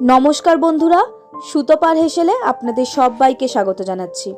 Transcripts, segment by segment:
নমস্কার বন্ধুরা, সুতোপার হেসেলে আপনাদের সবাইকে স্বাগত জানাচ্ছি।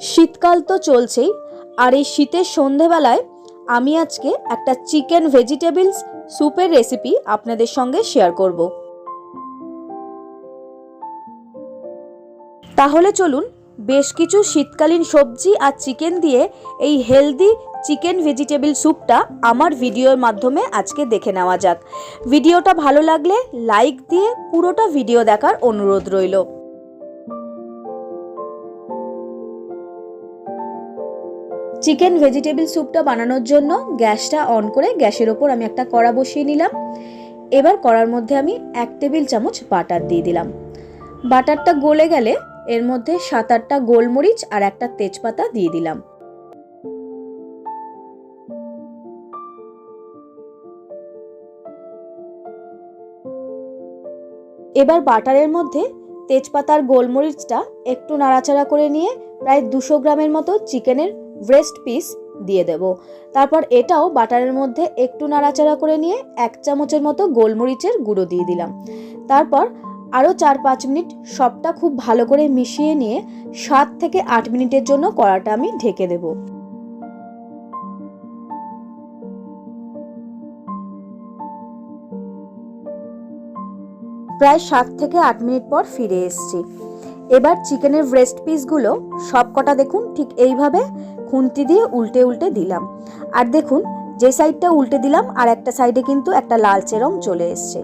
শীতকাল তো চলছেই, আর এই শীতের সন্ধেবেলায় আমি আজকে একটা চিকেন ভেজিটেবলস স্যুপের রেসিপি আপনাদের সঙ্গে শেয়ার করব। তাহলে চলুন, বেশ কিছু শীতকালীন সবজি আর চিকেন দিয়ে এই হেলদি চিকেন ভেজিটেবল স্যুপটা আমার ভিডিওর মাধ্যমে আজকে দেখে নেওয়া যাক। ভিডিওটা ভালো লাগলে লাইক দিয়ে পুরোটা ভিডিও দেখার অনুরোধ রইল। চিকেন ভেজিটেবল স্যুপটা বানানোর জন্য গ্যাসটা অন করে গ্যাসের ওপর আমি একটা কড়া বসিয়ে নিলাম। এবার কড়ার মধ্যে আমি এক টেবিল চামচ বাটার দিয়ে দিলাম। বাটারটা গলে গেলে এর মধ্যে সাত আটটা গোলমরিচ আর একটা তেজপাতা দিয়ে দিলাম। এবার বাটারের মধ্যে তেজপাতার গোলমরিচটা একটু নাড়াচাড়া করে নিয়ে প্রায় দুশো গ্রামের মতো চিকেনের ব্রেস্ট পিস দিয়ে দেব। তারপর এটাও বাটারের মধ্যে একটু নাড়াচাড়া করে নিয়ে এক চামচের মতো গোলমরিচের গুঁড়ো দিয়ে দিলাম। তারপর আরও চার পাঁচ মিনিট সবটা খুব ভালো করে মিশিয়ে নিয়ে সাত থেকে আট মিনিটের জন্য কড়াটা আমি ঢেকে দেবো। প্রায় সাত থেকে আট মিনিট পর ফিরে এসছি। এবার চিকেনের ব্রেস্ট পিসগুলো সব কটা দেখুন ঠিক এইভাবে খুন্তি দিয়ে উল্টে উল্টে দিলাম। আর দেখুন, যে সাইডটা উল্টে দিলাম আর একটা সাইডে কিন্তু একটা লালচে রং চলে এসছে।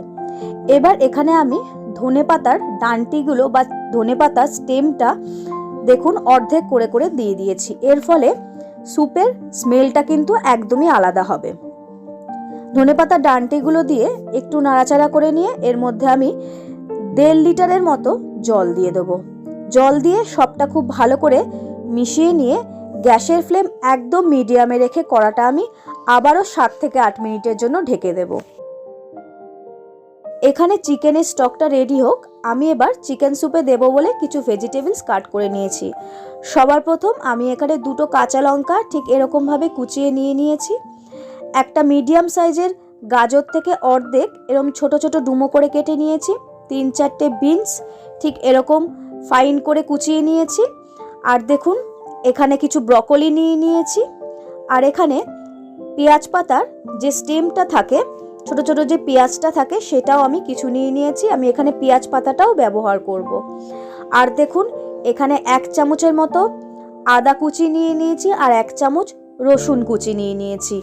এবার এখানে আমি ধনে পাতার ডান্টিগুলো বা ধনে পাতার স্টেমটা দেখুন অর্ধেক করে করে দিয়ে দিয়েছি। এর ফলে স্যুপের স্মেলটা কিন্তু একদমই আলাদা হবে। ধনেপাতা ডান্টিগুলো দিয়ে একটু নাড়াচাড়া করে নিয়ে এর মধ্যে আমি দেড় লিটারের মতো জল দিয়ে দেবো। জল দিয়ে সবটা খুব ভালো করে মিশিয়ে নিয়ে গ্যাসের ফ্লেম একদম মিডিয়ামে রেখে কড়াটা আমি আবারও সাত থেকে আট মিনিটের জন্য ঢেকে দেব। এখানে চিকেনের স্টকটা রেডি হোক, আমি এবার চিকেন স্যুপে দেবো বলে কিছু ভেজিটেবলস কাট করে নিয়েছি। সবার প্রথম আমি এখানে দুটো কাঁচা লঙ্কা ঠিক এরকমভাবে কুচিয়ে নিয়ে নিয়েছি। একটা মিডিয়াম সাইজের গাজর থেকে অর্ধেক এরকম ছোট ছোট ডুমো করে কেটে নিয়েছি। তিন চারটে বিনস, ঠিক এরকম ফাইন করে কুচিয়ে নিয়েছি। আর দেখুন, এখানে কিছু ব্রকলি নিয়ে নিয়েছি। আর এখানে পেঁয়াজ পাতার যে স্টেমটা থাকে, ছোট ছোট যে পেঁয়াজটা থাকে, সেটাও আমি কিছু নিয়ে নিয়েছি। আমি এখানে পেঁয়াজ পাতাটাও ব্যবহার করব। আর দেখুন, এখানে এক চামচের মতো আদা কুচি নিয়ে নিয়েছি আর এক চামচ রসুন কুচি নিয়ে নিয়েছি।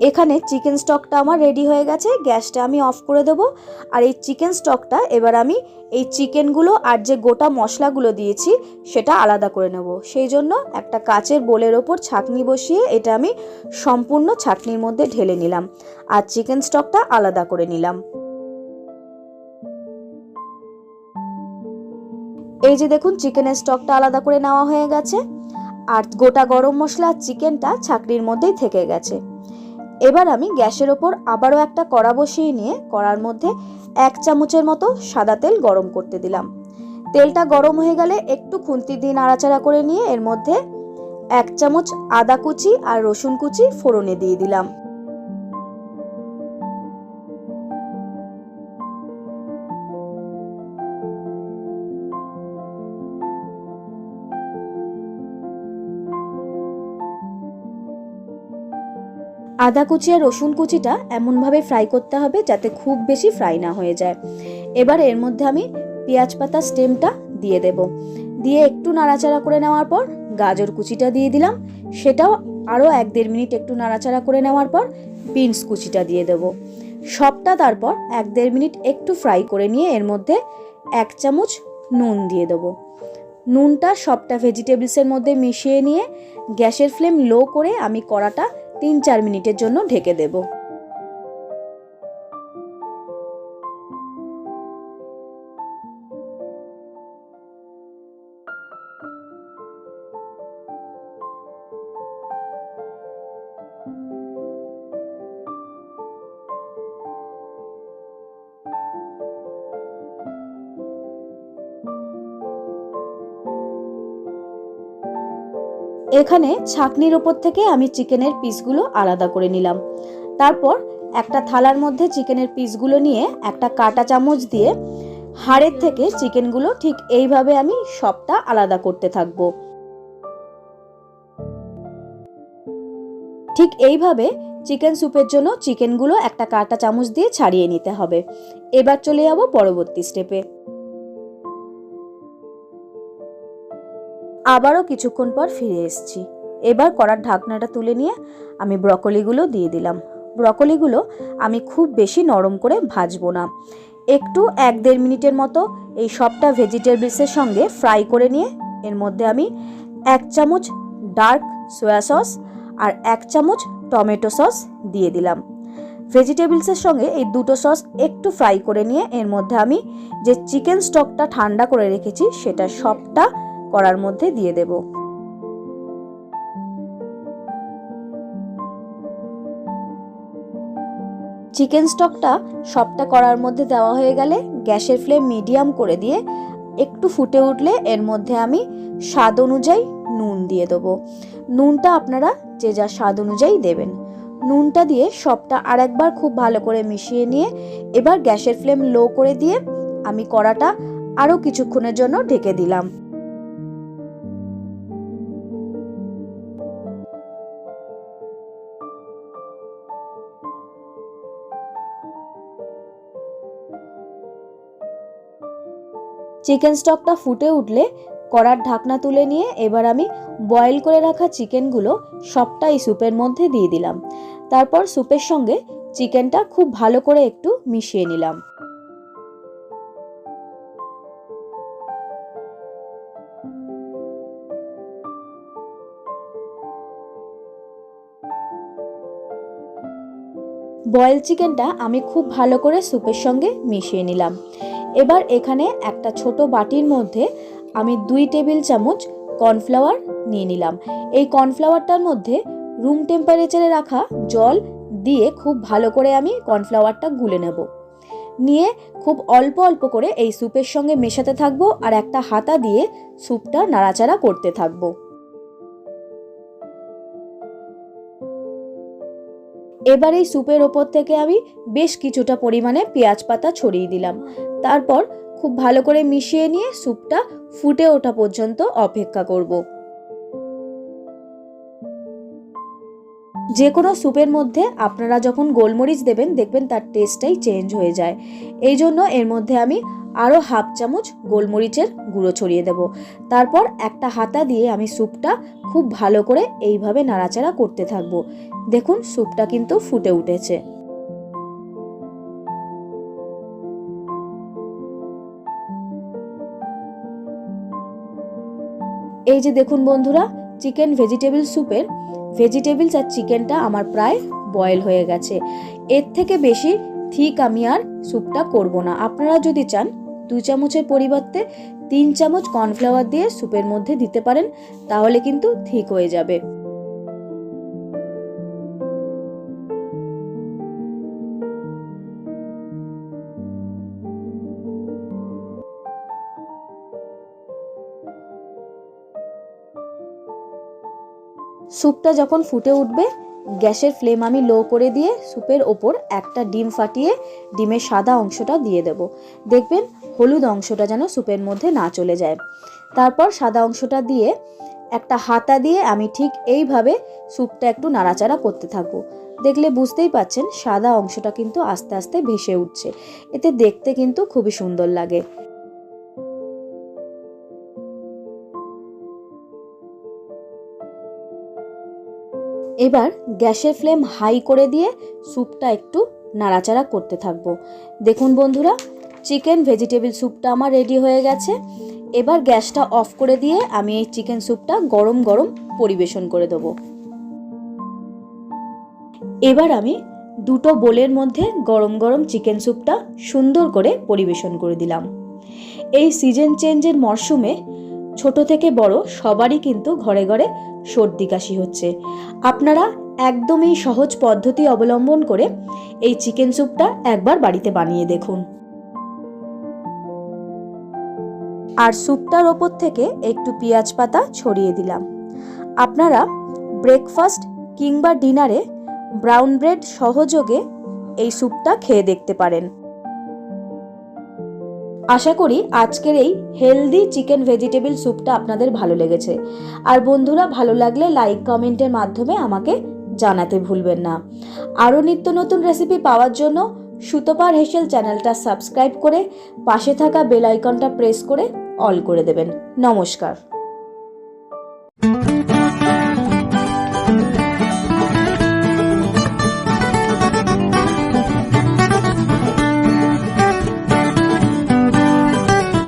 এখানে চিকেন স্টকটা আমার রেডি হয়ে গেছে, গ্যাসটা আমি অফ করে দেবো। আর এই চিকেন স্টকটা এবার আমি এই চিকেনগুলো আর যে গোটা মশলাগুলো দিয়েছি, সেটা আলাদা করে নেব। সেই জন্য একটা কাচের বোলের ওপর ছাকনি বসিয়ে এটা আমি সম্পূর্ণ ছাকনির মধ্যে ঢেলে নিলাম। আর চিকেন স্টকটা আলাদা করে নিলাম। এই যে দেখুন চিকেনের স্টকটা আলাদা করে নেওয়া হয়ে গেছে। আর গোটা গরম মশলা চিকেনটা ছাকনির মধ্যেই থেকে গেছে। এবার আমি গ্যাসের ওপর আবারও একটা কড়া বসিয়ে নিয়ে কড়ার মধ্যে এক চামচের মতো সাদা তেল গরম করতে দিলাম। তেলটা গরম হয়ে গেলে একটু খুন্তি দিয়ে নাড়াচাড়া করে নিয়ে এর মধ্যে এক চামচ আদা কুচি আর রসুন কুচি ফোড়নে দিয়ে দিলাম। আদা কুচি আর রসুন কুচিটা এমনভাবে ফ্রাই করতে হবে যাতে খুব বেশি ফ্রাই না হয়ে যায়। এবার এর মধ্যে আমি পেঁয়াজ পাতা স্টেমটা দিয়ে দেব। দিয়ে একটু নাড়াচাড়া করে নেওয়ার পর গাজর কুচিটা দিয়ে দিলাম। সেটাও আরও এক দেড় মিনিট একটু নাড়াচাড়া করে নেওয়ার পর বিনস কুচিটা দিয়ে দেব। সবটা তারপর এক দেড় মিনিট একটু ফ্রাই করে নিয়ে এর মধ্যে এক চামচ নুন দিয়ে দেবো। নুনটা সবটা ভেজিটেবলসের মধ্যে মিশিয়ে নিয়ে গ্যাসের ফ্লেম লো করে আমি কড়াটা তিন চার মিনিটের জন্য ঢেকে দেব। এখানে ছাকনির ওপর থেকে আমি চিকেনের পিসগুলো আলাদা করে নিলাম। তারপর একটা থালার মধ্যে চিকেনের পিসগুলো নিয়ে একটা কাঁটা চামচ দিয়ে হাড়ের থেকে চিকেনগুলো ঠিক এইভাবে আমি সবটা আলাদা করতে থাকব। ঠিক এইভাবে চিকেন স্যুপের জন্য চিকেনগুলো একটা কাঁটা চামচ দিয়ে ছাড়িয়ে নিতে হবে। এবার চলে যাব পরবর্তী স্টেপে। আবারও কিছুক্ষণ পর ফিরে এসেছি। এবার কড়ার ঢাকনাটা তুলে নিয়ে আমি ব্রকলিগুলো দিয়ে দিলাম। ব্রকলিগুলো আমি খুব বেশি নরম করে ভাজবো না। একটু এক দেড় মিনিটের মতো এই সবটা ভেজিটেবলসের সঙ্গে ফ্রাই করে নিয়ে এর মধ্যে আমি এক চামচ ডার্ক সয়া সস আর এক চামচ টমেটো সস দিয়ে দিলাম। ভেজিটেবলসের সঙ্গে এই দুটো সস একটু ফ্রাই করে নিয়ে এর মধ্যে আমি যে চিকেন স্টকটা ঠান্ডা করে রেখেছি সেটা সবটা কড়ার মধ্যে দিয়ে দেব। চিকেন স্টকটা সবটা কড়ার মধ্যে দেওয়া হয়ে গেলে গ্যাসের ফ্লেম মিডিয়াম করে দিয়ে একটু ফুটে উঠলে এর মধ্যে আমি স্বাদ অনুযায়ী নুন দিয়ে দেবো। নুনটা আপনারা যে যা স্বাদ অনুযায়ী দেবেন। নুনটা দিয়ে সবটা আরেকবার খুব ভালো করে মিশিয়ে নিয়ে এবার গ্যাসের ফ্লেম লো করে দিয়ে আমি কড়াটা আরও কিছুক্ষণের জন্য ঢেকে দিলাম। চিকেন স্টকটা ফুটে উঠলে কড়ার ঢাকনা তুলে নিয়ে এবার আমি বয়েল করে রাখা চিকেনগুলো সবটা এই স্যুপের মধ্যে দিয়ে দিলাম। তারপর স্যুপের সঙ্গে চিকেনটা খুব ভালো করে একটু মিশিয়ে নিলাম। বয়েল চিকেনটা আমি খুব ভালো করে স্যুপের সঙ্গে মিশিয়ে নিলাম। এবার এখানে একটা ছোট বাটির মধ্যে আমি দুই টেবিল চামচ কর্নফ্লাওয়ার নিয়ে নিলাম। এই কর্নফ্লাওয়ারটার মধ্যে রুম টেম্পারেচারে রাখা জল দিয়ে খুব ভালো করে আমি কর্নফ্লাওয়ারটা গুলে নেব। নিয়ে খুব অল্প অল্প করে এই স্যুপের সঙ্গে মেশাতে থাকব আর একটা হাতা দিয়ে স্যুপটা নাড়াচাড়া করতে থাকব। এবার এই স্যুপের ওপর থেকে আমি বেশ কিছুটা পরিমাণে পেঁয়াজ পাতা ছড়িয়ে দিলাম। তারপর খুব ভালো করে মিশিয়ে নিয়ে স্যুপটা ফুটে ওঠা পর্যন্ত অপেক্ষা করব। যে কোনো স্যুপের মধ্যে আপনারা যখন গোলমরিচ দেবেন, দেখবেন তার টেস্টটাই চেঞ্জ হয়ে যায়। এই জন্য এর মধ্যে আমি আরও হাফ চামচ গোলমরিচের গুঁড়ো ছড়িয়ে দেব। তারপর একটা হাতা দিয়ে আমি স্যুপটা খুব ভালো করে এইভাবে নাড়াচাড়া করতে থাকব। দেখুন, স্যুপটা কিন্তু ফুটে উঠেছে। এই যে দেখুন বন্ধুরা, চিকেন ভেজিটেবল স্যুপের ভেজিটেবলস আর চিকেনটা আমার প্রায় বয়েল হয়ে গেছে। এর থেকে বেশি ঠিক আমি আর স্যুপটা করব না। আপনারা যদি চান দু চামচের পরিবর্তে তিন চামচ কর্নফ্লাওয়ার দিয়ে স্যুপের মধ্যে দিতে পারেন, তাহলে কিন্তু ঠিক হয়ে যাবে। স্যুপটা যখন ফুটে উঠবে, গ্যাসের ফ্লেম আমি লো করে দিয়ে স্যুপের ওপর একটা ডিম ফাটিয়ে ডিমের সাদা অংশটা দিয়ে দেব। দেখবেন হলুদ অংশটা যেন স্যুপের মধ্যে না চলে যায়। তারপর সাদা অংশটা দিয়ে একটা হাতা দিয়ে আমি ঠিক এইভাবে স্যুপটা একটু নাড়াচাড়া করতে থাকব। দেখলে বুঝতেই পাচ্ছেন সাদা অংশটা কিন্তু আস্তে আস্তে ভেসে উঠছে। এতে দেখতে কিন্তু খুবই সুন্দর লাগে। এবার গ্যাসের ফ্লেম হাই করে দিয়ে স্যুপটা একটু নাড়াচাড়া করতে থাকব। দেখুন বন্ধুরা চিকেন ভেজিটেবল স্যুপটা আমার রেডি হয়ে গেছে। এবার গ্যাসটা অফ করে দিয়ে আমি এই চিকেন স্যুপটা গরম গরম পরিবেশন করে দেবো। এবার আমি দুটো বোলের মধ্যে গরম গরম চিকেন স্যুপটা সুন্দর করে পরিবেশন করে দিলাম। এই সিজন চেঞ্জের মরশুমে ছোট থেকে বড় সবারই কিন্তু ঘরে ঘরে সর্দি কাশি হচ্ছে। আপনারা একদম এই সহজ পদ্ধতি অবলম্বন করে এই চিকেন স্যুপটা একবার বাড়িতে বানিয়ে দেখুন। আর স্যুপটার ওপর থেকে একটু পেঁয়াজ পাতা ছড়িয়ে দিলাম। আপনারা ব্রেকফাস্ট কিংবা ডিনারে ব্রাউন ব্রেড সহযোগে এই স্যুপটা খেয়ে দেখতে পারেন। আশা করি আজকের এই হেলদি চিকেন ভেজিটেবল স্যুপটা আপনাদের ভালো লেগেছে। আর বন্ধুরা, ভালো লাগলে লাইক কমেন্টের মাধ্যমে আমাকে জানাতে ভুলবেন না। আরও নিত্য নতুন রেসিপি পাওয়ার জন্য সুতোপার হেসেল চ্যানেলটা সাবস্ক্রাইব করে পাশে থাকা বেল আইকনটা প্রেস করে অল করে দেবেন। নমস্কার।